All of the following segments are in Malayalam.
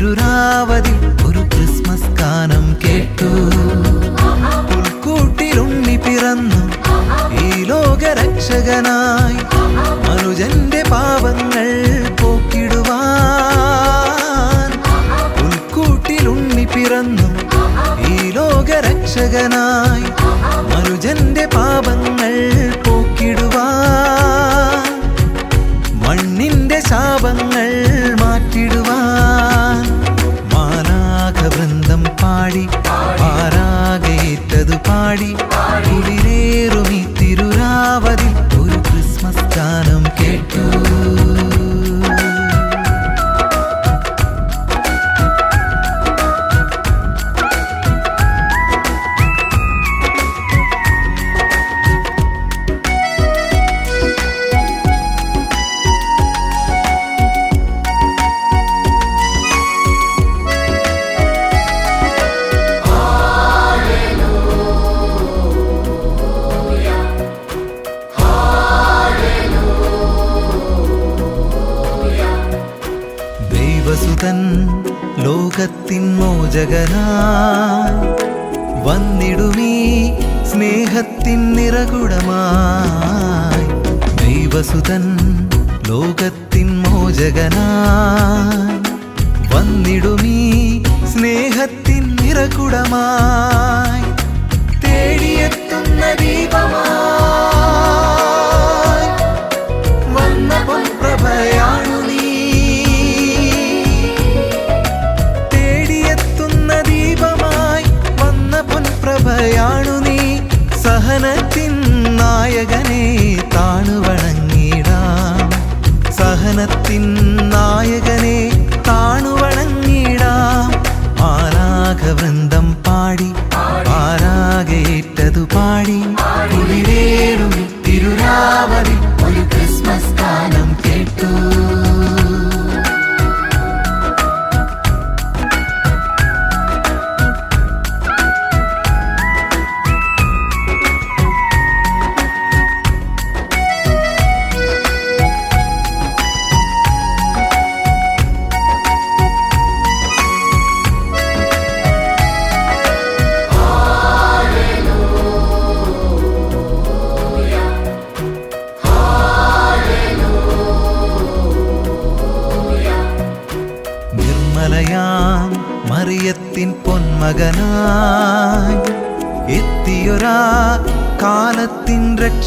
കുളിരേറുമി ഒരു ക്രിസ്മസ് ഗാനം കേട്ടു. പുൽക്കൂട്ടിലുണ്ണി പിറന്നു ഈ ലോകരക്ഷകനായി മനുജന്റെ പാപങ്ങൾ പോക്കിടുവാൻ. പുൽക്കൂട്ടിലുണ്ണി പിറന്നു ഈ ലോകരക്ഷകനായി മനുജന്റെ പാപങ്ങൾ പോക്കിടുവാൻ. മണ്ണിന്റെ ശാപങ്ങൾ സഹനത്തിൻ നായകനെ താണുവണങ്ങിടാം ആരാഗവൃന്ദം പാടി ആരാഗേറ്റതു പാടി.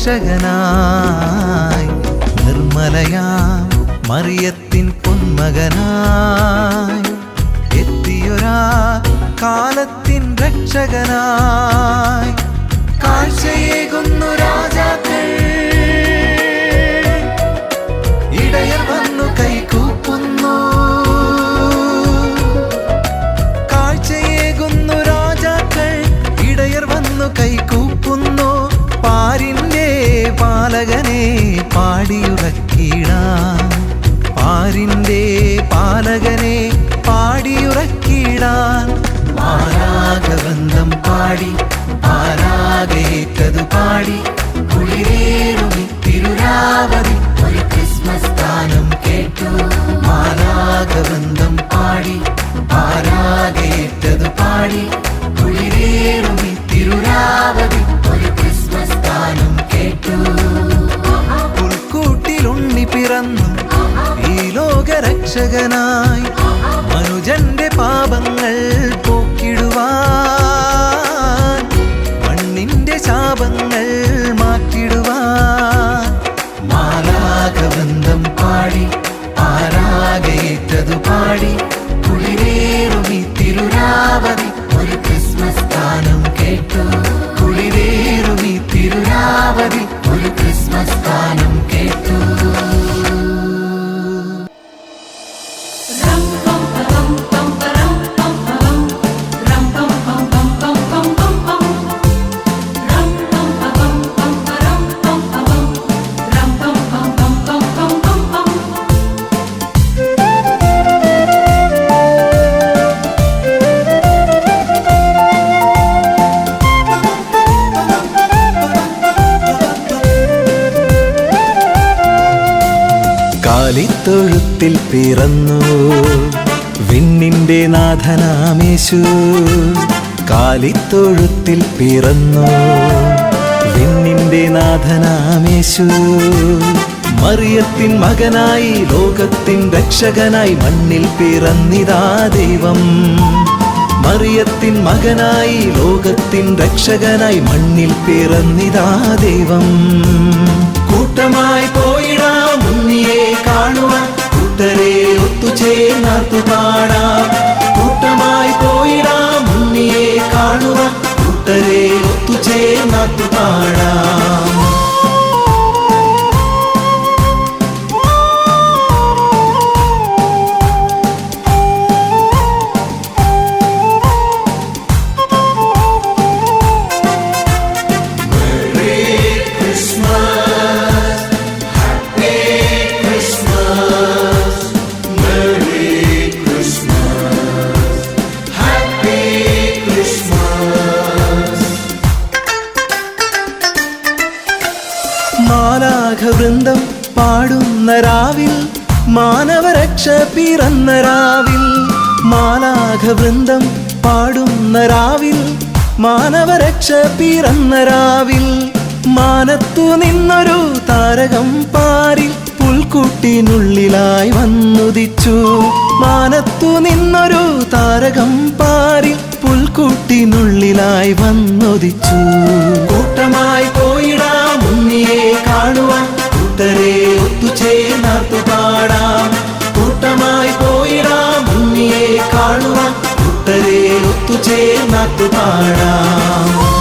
രക്ഷകനായി നിർമ്മലയാം മറിയത്തിൻ പൊന്മകനായി എത്തിയൊരാ കാലത്തിൻ രക്ഷകനായി. കാഴ്ചയേകുന്നു രാജാക്കൾ പാരിന്റെ പാലകനെ പാടിയുറക്കിടാൻ ആരാഗബന്ധം പാടി ആരാകേറ്റതു പാടി. കുളിരേറുമി തിരുരാവതി ഒരു ക്രിസ്മസ് ഗാനം കേട്ടു. മാലാകബന്ധം പാടി ആരാകേറ്റതു പാടി. ലോകരക്ഷകനായി മനുജന്റെ പാപങ്ങൾ പോക്കിടുവാൻ മണ്ണിന്റെ ശാപങ്ങൾ മാറ്റിടുവാൻ. മാലാകബന്ധം പാടി ആരാകേറ്റതു പാടി കുളിരേറുമി ഒരു ക്രിസ്മസ് ഗാനം കേട്ടു. ഒരു ക്രിസ്മസ് ഗാനം കേട്ടു. പിറന്നു. വിണ്ണിന്റെ നാഥനാമേശു കാലിത്തൊഴുത്തിൽ പിറന്നു. വിണ്ണിന്റെ നാഥനാമേശു മറിയത്തിൻ മകനായി ലോകത്തിൻ രക്ഷകനായി മണ്ണിൽ പിറന്നിതാ ദൈവം. മറിയത്തിൻ മകനായി ലോകത്തിൻ രക്ഷകനായി മണ്ണിൽ പിറന്നിതാ ദൈവം. കൂട്ടമായി പോയിടാം ഉണ്ണിയെ കാണുവാൻ കൂട്ടരെ ഒത്തുചേർന്നു പാടാം കൂട്ടമായി പോയിടാം ഉണ്ണിയെ കാണുക കൂട്ടരെ ഒത്തുചേർന്നു പാടാം മാലാഘവൃന്ദം പാടുന്ന രാവിൽ മാനവരക്ഷ പിറന്ന രാവിൽ മാലാഘവൃന്ദം പാടുന്ന രാവിൽ മാനവരക്ഷ പിറന്ന രാവിൽ മാനത്തു നിന്നൊരു താരകം പാരിൽ പുൽക്കുട്ടിനുള്ളിലായി വന്നുദിച്ചു. മാനത്തു നിന്നൊരു താരകം പാരിൽ പുൽക്കുട്ടിനുള്ളിലായി വന്നൊതിച്ചു. കൂട്ടമായി പോയിടാ മുന്നിയെ കാണുവാൻ. കൂട്ടരെ ഒത്തുചേർന്നു പാടാം. കൂട്ടമായി പോയിടാ മുന്നിയെ കാണുവാൻ. കൂട്ടരെ ഒത്തുചേർന്നു പാടാം.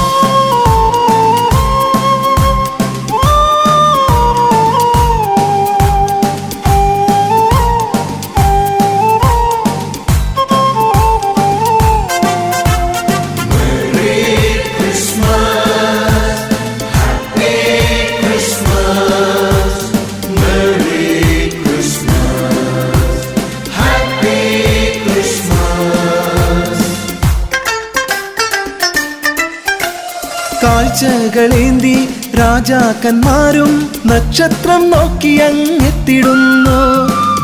രാജാക്കന്മാരും നക്ഷത്രം നോക്കി അങ്ങെത്തിടുന്നു.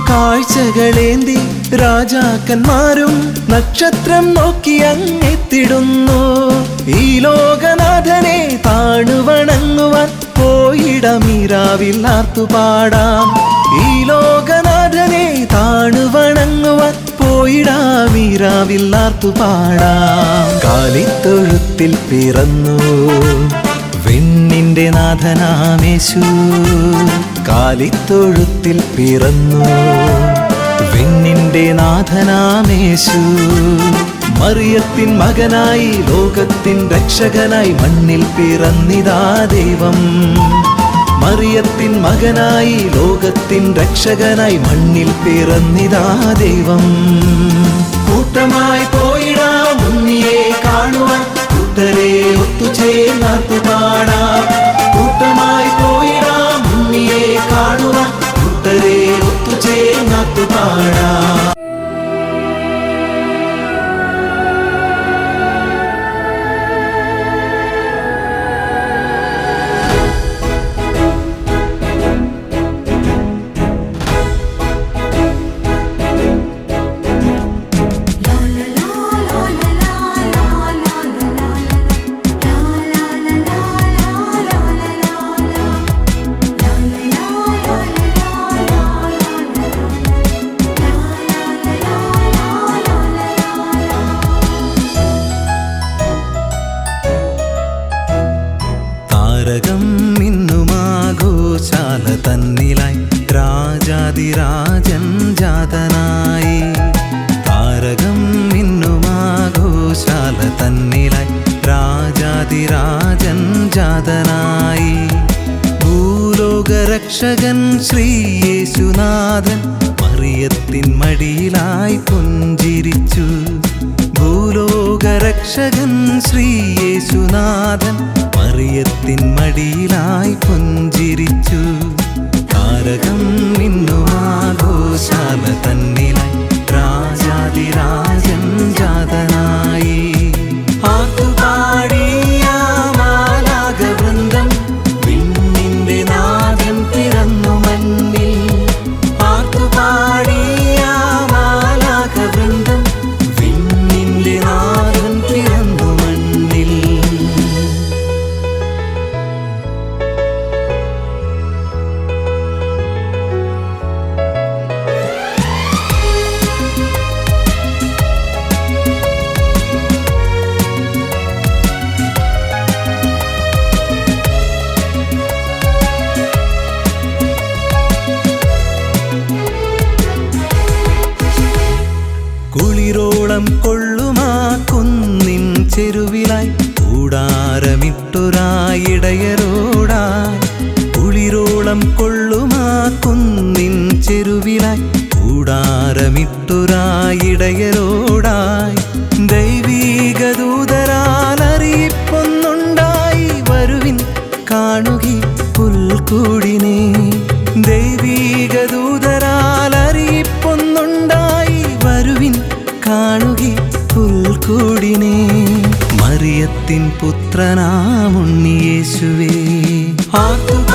കാഴ്ചകളേന്തി രാജാക്കന്മാരും നക്ഷത്രം നോക്കി അങ്ങെത്തിടുന്നു. ഈ ലോകനാഥനെ താണുവണങ്ങുവാൻ പോയിടമീരാവിൽ ആർത്തുപാടാം ഈ ലോകനാഥനെ താണുവണങ്ങുവാൻ പോയിടാമീരാവിൽ ആർത്തുപാടാം കാലിത്തൊഴുത്തിൽ പിറന്നു. നാഥനാമേശു. കാലിത്തൊഴുത്തിൽ പിറന്നു. വെണ്ണിന്റെ നാഥനാമേശു. മറിയത്തിൻ മകനായി ലോകത്തിൻ രക്ഷകനായി മണ്ണിൽ പിറന്നിതാ ദൈവം. മറിയത്തിൻ മകനായി ലോകത്തിൻ രക്ഷകനായി മണ്ണിൽ പിറന്നിതാ ദൈവം. കൂട്ടമായി പോയിടാം ഉണ്ണിയെ കാണുവാൻ. കൂട്ടരെ ഒത്തുചേർന്നു കാണുവാൻ കൂട്ടരെ ഒത്തുചേർന്നു പാടാം പുഞ്ചിരിച്ചു. കുളിരോളം കൊള്ളുമാ കുന്നിൻ ചെരുവിലായി. കൂടാരമിട്ടൊരായിടയരോടായി കുളിരോളം കൊള്ളുമാ കുന്നിൻ ചെരുവിലായി. കൂടാരമിട്ടൊരായിടയരോടായി ദൈവീക വരുവിൻ കാണുകി പുൽക്കൂടിനേ. മറിയത്തിൻ പുത്രനാമുണ്ണിയേശുവേ ആത്തുപാടിയാമാലാകവൃന്ദം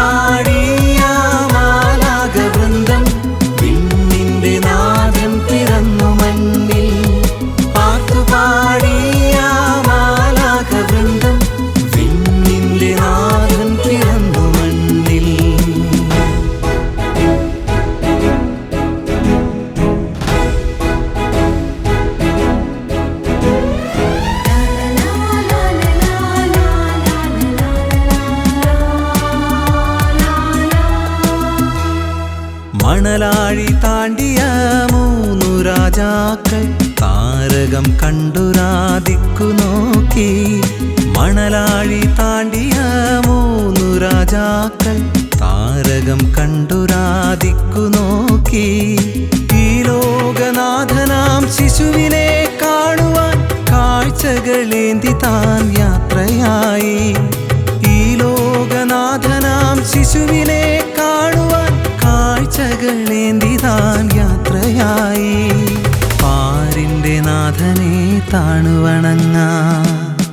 താണ്ടിയ മൂന്നു രാജാക്കൾ താരകം കണ്ടു രാധിക്കു നോക്കി. മണലാഴി താണ്ടിയ മൂന്നു രാജാക്കൾ താരകം കണ്ടു രാധിക്കു നോക്കി. ഈ ലോകനാഥനാം ശിശുവിനെ കാണുവാൻ കാഴ്ചകളേന്തി താൻ യാത്രയായി. ഈ ലോകനാഥനാം ശിശുവിനെ കാഴ്ചകളേന്തി താൻ യാത്രയായി. പാരിന്റെ നാഥനെ താണുവണങ്ങ.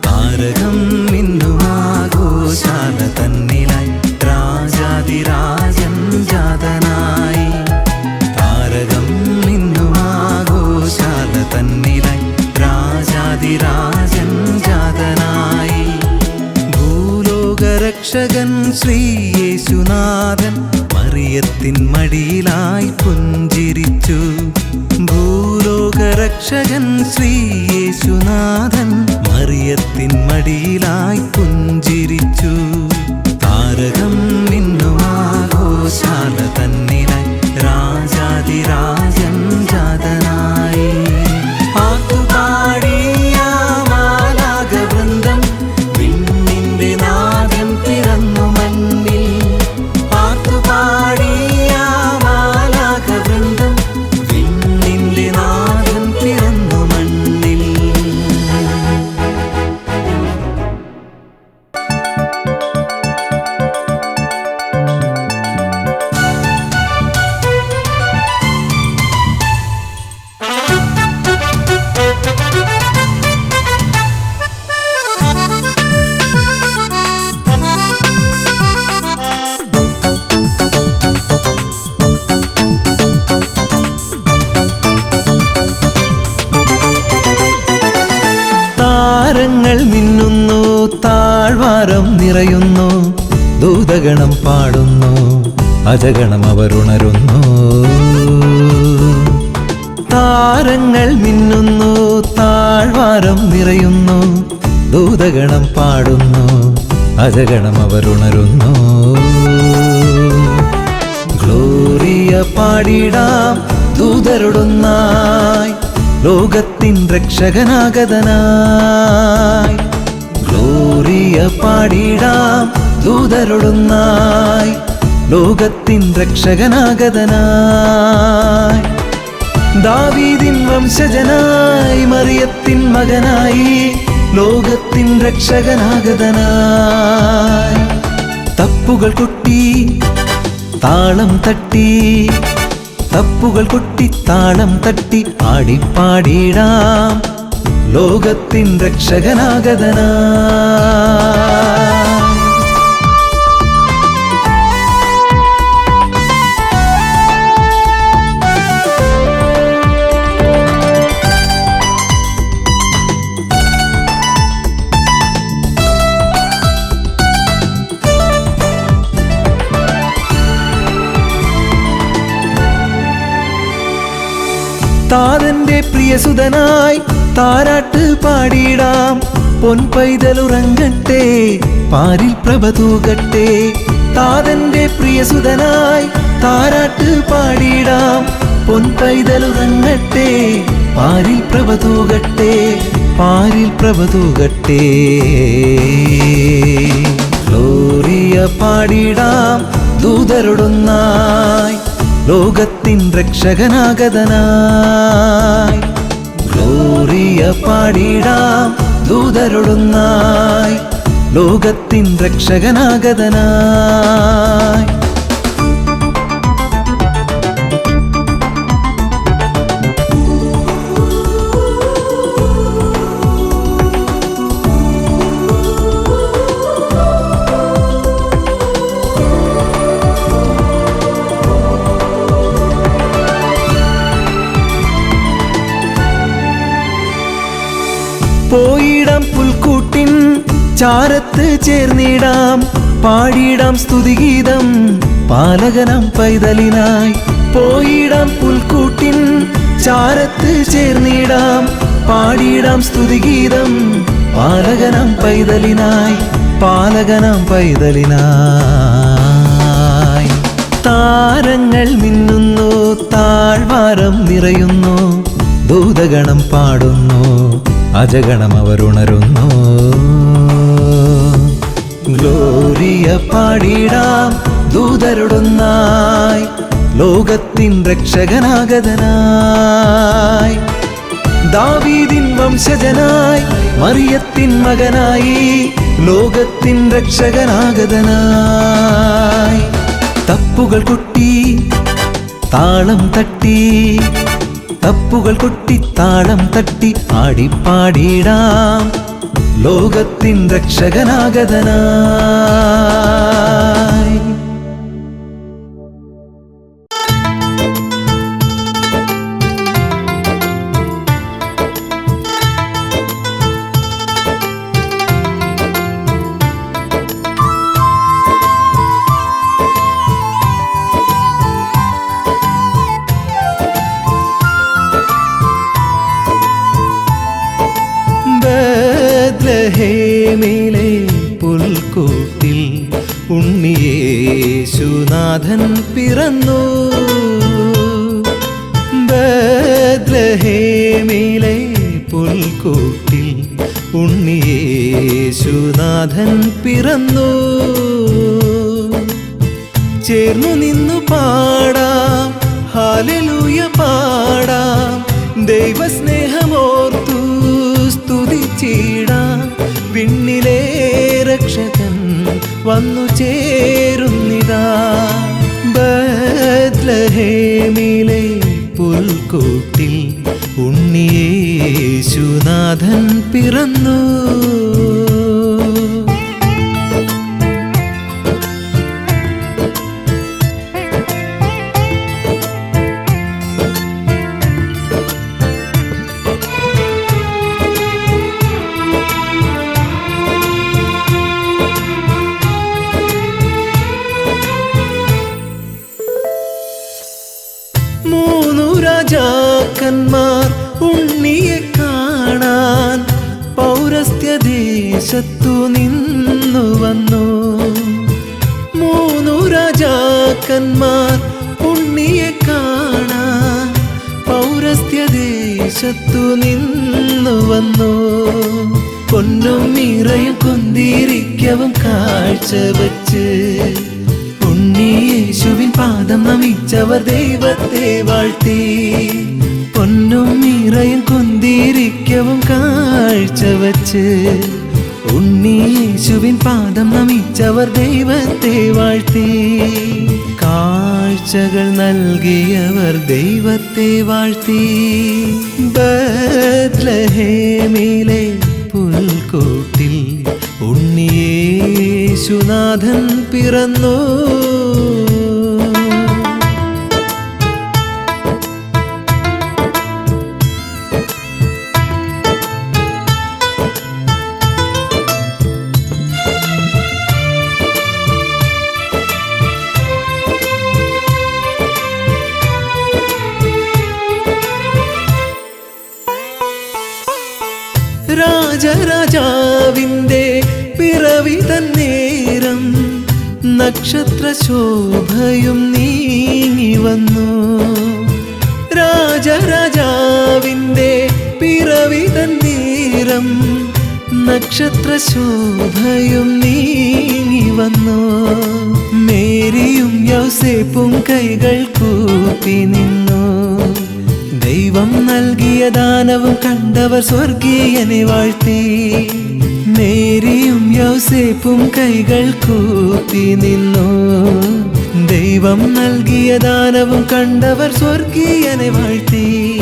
താരകം മിന്നുമാഘോഷാല തന്നിലായി. രാജാതിരാജൻ ജാതനായി. താരകം മിന്നുമാഘോഷാല തന്നിലായി. രാജാതിരാജൻ ജാതനായി. ഭൂലോകരക്ഷകൻ ശ്രീയേശുനാഥൻ മറിയത്തിൻ മടിയിലായി പുഞ്ചിരിച്ചു. ഭൂലോകരക്ഷകൻ ശ്രീയേശുനാഥൻ മറിയത്തിൻ മടിയിലായി പുഞ്ചിരിച്ചു. താരകം നിന്നുമാഘോഷാല തന്നിലായി രാജാതിരാജൻ ജാതനായി താരങ്ങൾ മിന്നുന്നു താഴ്വാരം നിറയുന്നു ദൂതഗണം പാടുന്നു അജഗണം അവർ ഉണരുന്നു. ഗ്ലോറിയ പാടിടാം ദൂതരുടുന്നായി ലോകത്തിൻ രക്ഷകനാഗതനായി. ഗ്ലോറിയ പാടിടാം ദൂതരുടുന്നായി ലോകത്തിൻ രക്ഷകനാഗതനായി. ദാവീദിൻ വംശജനായി മറിയത്തിൻ മകനായി ലോകത്തിൻ രക്ഷകനാഗതനായി. തപ്പുകൾ കൊട്ടി താളം തട്ടി തപ്പുകൾ കൊട്ടി താളം തട്ടി ആടിപ്പാടിടാം ലോകത്തിൻ രക്ഷകനാഗതനായി പ്രിയസുതനായി താരാട്ട് പാടിടാം പൊൻപൈതലുറങ്ങട്ടെ പാരിൽ പ്രഭ തൂകട്ടെ. താതന്റെ പ്രിയസുതനായി താരാട്ട് പാടിടാം പൊൻപൈതലുറങ്ങട്ടെ പാരിൽ പ്രഭ തൂകട്ടെ പാരിൽ പ്രഭ തൂകട്ടെ. ഗ്ലോറി പാടിടാം ദൂതരുടൊന്നായി ലോകത്തിൻ രക്ഷകനാഗതനായി. ഗ്ലോറിയ പാടിടാം ദൂതരൊടുന്നായി. ലോകത്തിൻ രക്ഷകനാഗതനായി. പോയിടാം പുൽക്കൂട്ടിൻ ചാരത്ത് ചേർന്നിടാം. പാടിടാം സ്തുതിഗീതം പാലകനം പൈതലിനായി. പോയിടാം പുൽക്കൂട്ടിൻ ചാരത്ത് ചേർന്നിടാം. പാടിടാം സ്തുതിഗീതം പാലകനം പൈതലിനായി. പാലകനം പൈതലിനായി. താരങ്ങൾ മിന്നുന്നു താഴ്വാരം നിറയുന്നു ദൂതഗണം പാടുന്നു. അജഗണം അവരുണരുന്നു ഗ്ലോറിയ പാടിടാം ദൂതരുടുന്നായി. ലോകത്തിൻ രക്ഷകനാഗതനായി. ദാവീദിൻ വംശജനായി മറിയത്തിൻ മകനായി ലോകത്തിൻ രക്ഷകനാഗതനായി. തപ്പുകൾ കുട്ടി താളം തട്ടി തപ്പുകൾ കൊട്ടി താളം തട്ടി ആടിപ്പാടിടാം ലോകത്തിൻ രക്ഷകനാഗതനായി ഉണ്ണിയേശുനാഥൻ പിറന്നു. ബദ്രഹേമിലെ പുൽക്കൂട്ടിൽ ഉണ്ണിയേശുനാഥൻ പിറന്നു. ചേർന്നു നിന്നു പാടാം ഹാലലൂയ പാടാം ദൈവസ്നേഹമോർത്തു സ്തുതിച്ചിടാം. വിണ്ണിലെ രക്ഷകൻ വന്നു ചേരുന്നിതാ. ബദ്ലഹേമിലെ പുൽക്കൂട്ടിൽ ഉണ്ണിയേശുനാഥൻ പിറന്നു. പൗരസ്ത്യദേശത്തു നിന്നു വന്നു. പൊന്നും നിറയും കൊന്തിരിക്കവും കാഴ്ച വച്ച്. ഉണ്ണിയേശുവിൻ പാദം നമിച്ചവർ ദൈവത്തെ വാഴ്ത്തി. പൊന്നും നിറയും കൊന്തിരിക്കവും കാഴ്ച വച്ച്. ഉണ്ണിയേശുവിൻ പാദം നമിച്ചവർ ദൈവത്തെ വാഴ്ത്തി. കാഴ്ചകൾ നൽകിയവർ ദൈവത്തെ വാഴ്ത്തി. ബദ്ലഹേമിലെ പുൽക്കൂട്ടിൽ ഉണ്ണിയേശുനാഥൻ പിറന്നു. നക്ഷത്ര ശോഭയും നീങ്ങി വന്നു. രാജരാജാവിന്റെ പിറവി തന്നീരം നക്ഷത്ര ശോഭയും നീങ്ങി വന്നു. മേരിയും യൗസേപ്പും കൈകൾ കൂപ്പി നിന്നു. ദൈവം നൽകിയ ദാനവും കണ്ടവർ സ്വർഗീയനെ വാഴ്ത്തി. മേരിയും യോസേപ്പും കൈകൾ കൂത്തി നിന്നു. ദൈവം നൽകിയ ദാനവും കണ്ടവർ സ്വർഗീയനെ വാഴ്ത്തി.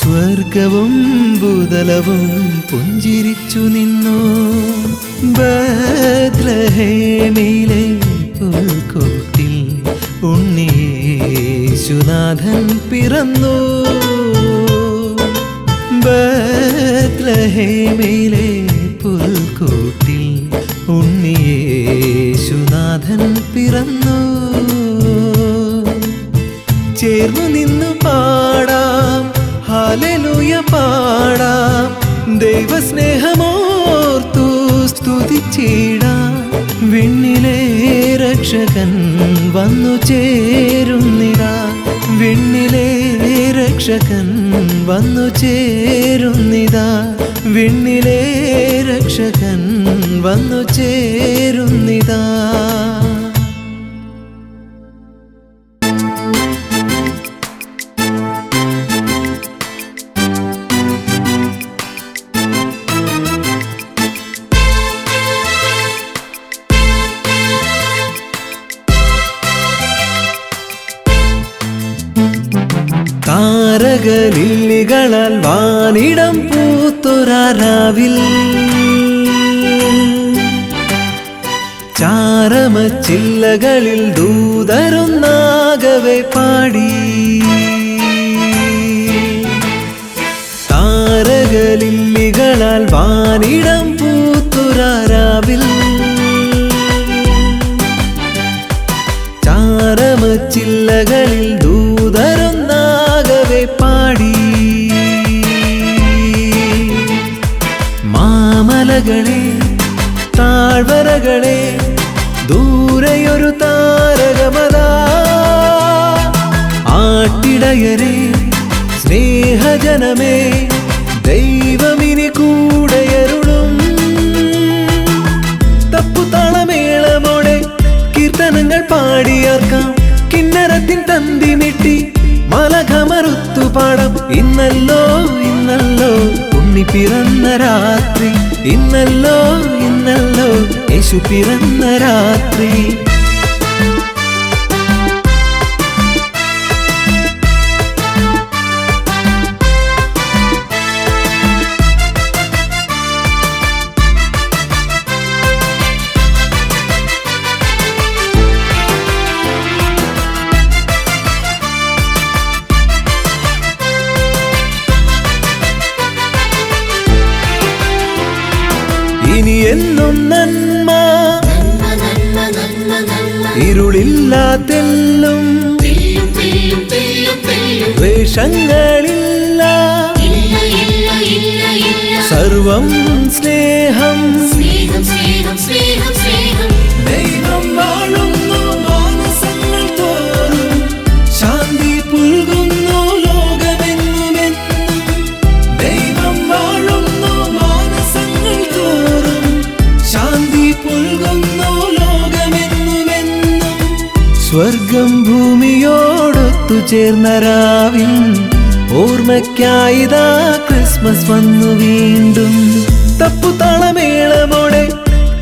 സ്വർഗവും ഭൂതലവും പുഞ്ചിരിച്ചു നിന്നു. ബദ്രഹേമിലെ പുൽക്കൂട്ടിൽ ഉണ്ണീശുനാഥൻ പിറന്നു. ബദ്ലഹേമിലെ പുൽക്കൂട്ടിൽ ഉണ്ണിയേശുനാഥൻ പിറന്നു. ചേർന്നു നിന്നു പാടാം ഹാലലൂയ പാടാം ദൈവസ്നേഹമോർത്തു സ്തുതിച്ചിടാം. വിണ്ണിലെ രക്ഷകൻ വന്നു ചേരുന്നിടാ. വിണ്ണിലെ രക്ഷകൻ വന്നു ചേരുന്നിതാ വിണ്ണിലെ രക്ഷകൻ വന്നു ചേരുന്നിതാ. പൂത്തൊരാരാവിൽ ചാരമച്ചില്ലകളിൽ ദൂതരുന്നാകവെ പാടി. താരകലില്ലികളാൽ വാനിടം പൂത്തുരാരാവിൽ ചാരമച്ചില്ലകളിൽ ആട്ടിടയരെ സ്നേഹജനമേ ദൈവമിനി കൂടെയരുളും തപ്പുതാളമേളമോടെ കീർത്തനങ്ങൾ പാടിയാർക്കാം കിന്നരത്തിൻ തന്തി മിട്ടി മലകമറുത്തു പാടം. ഇന്നല്ലോ ഇന്നല്ലോ ഉണ്ണി പിറന്ന രാത്രി. ഇന്നല്ലോ ഇന്നല്ലോ യേശു പിറന്ന രാത്രി. ചേർന്ന രാവിൽ ഓർമ്മയ്ക്കായിതാ ക്രിസ്മസ് വന്നു വീണ്ടും. തപ്പു താളമേളമോടെ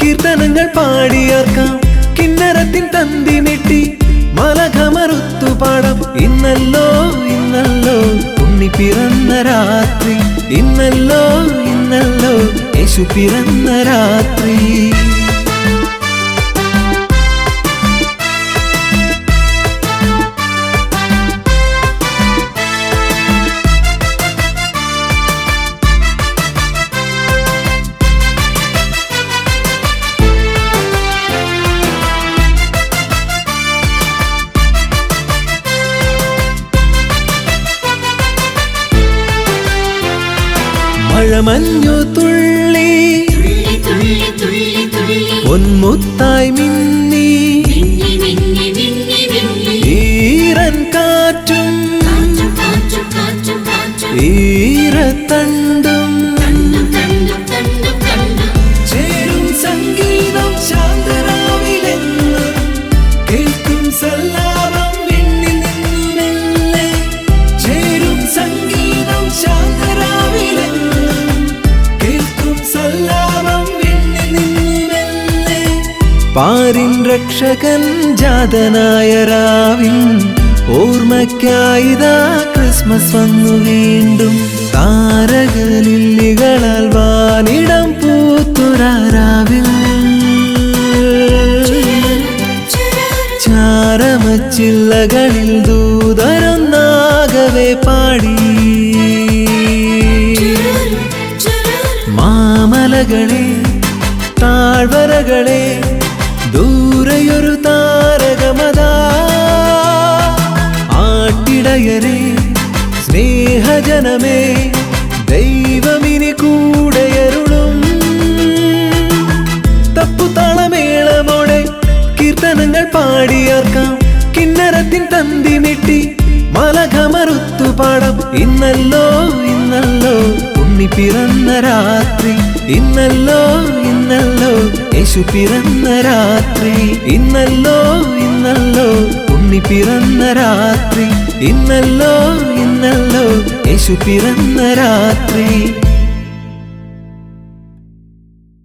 കീർത്തനങ്ങൾ പാടിയാർക്കാം കിന്നരത്തിൻ തന്തി മിട്ടി മലകമറുത്തു പാടം. ഇന്നല്ലോ ഇന്നല്ലോ ഉണ്ണി പിറന്ന രാത്രി. ഇന്നല്ലോ ഇന്നല്ലോ യേശു പിറന്ന രാത്രി. മഴമഞ്ഞു തുള്ളി. പൊന്മുത്തായി മിന്നി രക്ഷകൻ ജാതനായ രാവിൽ ഓർമ്മയ്ക്കായിതാ ക്രിസ്മസ് വന്നു വീണ്ടും. താരകലില്ലികളാൽ വാനിടം പൂത്തുരാവിൽ ചാരമച്ചില്ലകളിൽ ദൂതരൊന്നാകവേ പാടി. മാമലകളെ താഴ്വരകളെ സ്നേഹജനമേ ദൈവമിനി കൂടെയരുളും തപ്പുതാളമേളമോടെ കീർത്തനങ്ങൾ പാടിയാർക്കാം കിന്നരത്തിൻ തന്തി നെട്ടി മലകമറുത്തു പാടം. ഇന്നല്ലോ ഇന്നല്ലോ ഉണ്ണി പിറന്ന രാത്രി. ഇന്നല്ലോ ഇന്നല്ലോ യേശു പിറന്ന രാത്രി. ഇന്നല്ലോ ഇന്നല്ലോ ഉണ്ണി പിറന്ന രാത്രി. ഇന്നല്ലോ ഇന്നല്ലോ യേശു പിറന്ന രാത്രി.